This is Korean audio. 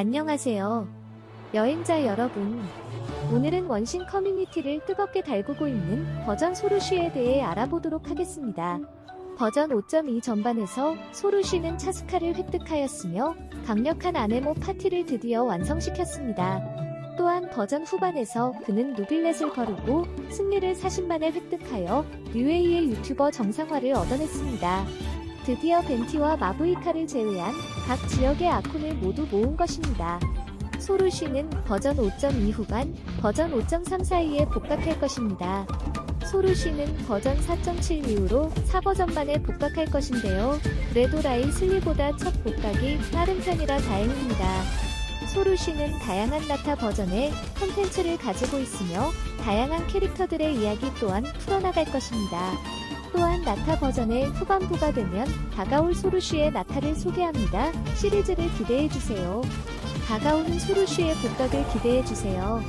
안녕하세요. 여행자 여러분. 오늘은 원신 커뮤니티를 뜨겁게 달구고 있는 버전 소루쉬에 대해 알아보도록 하겠습니다. 버전 5.2 전반에서 소루쉬는 차스카를 획득하였으며 강력한 아네모 파티를 드디어 완성시켰습니다. 또한 버전 후반에서 그는 누빌렛을 거르고 승리를 40만에 획득하여 UAE의 유튜버 정상화를 얻어냈습니다. 드디어 벤티와 마브이카를 제외한 각 지역의 아콘을 모두 모은 것입니다. 소루쉬는 버전 5.2 후반, 버전 5.3 사이에 복각할 것입니다. 소루쉬는 버전 4.7 이후로 4버전만에 복각할 것인데요. 그래도 라이 슬리보다 첫 복각이 빠른 편이라 다행입니다. 소루쉬는 다양한 나타 버전의 콘텐츠를 가지고 있으며 다양한 캐릭터들의 이야기 또한 풀어나갈 것입니다. 또한 나타 버전의 후반부가 되면 다가올 소루쉬의 나타를 소개합니다. 시리즈를 기대해주세요. 다가오는 소루쉬의 복각을 기대해주세요.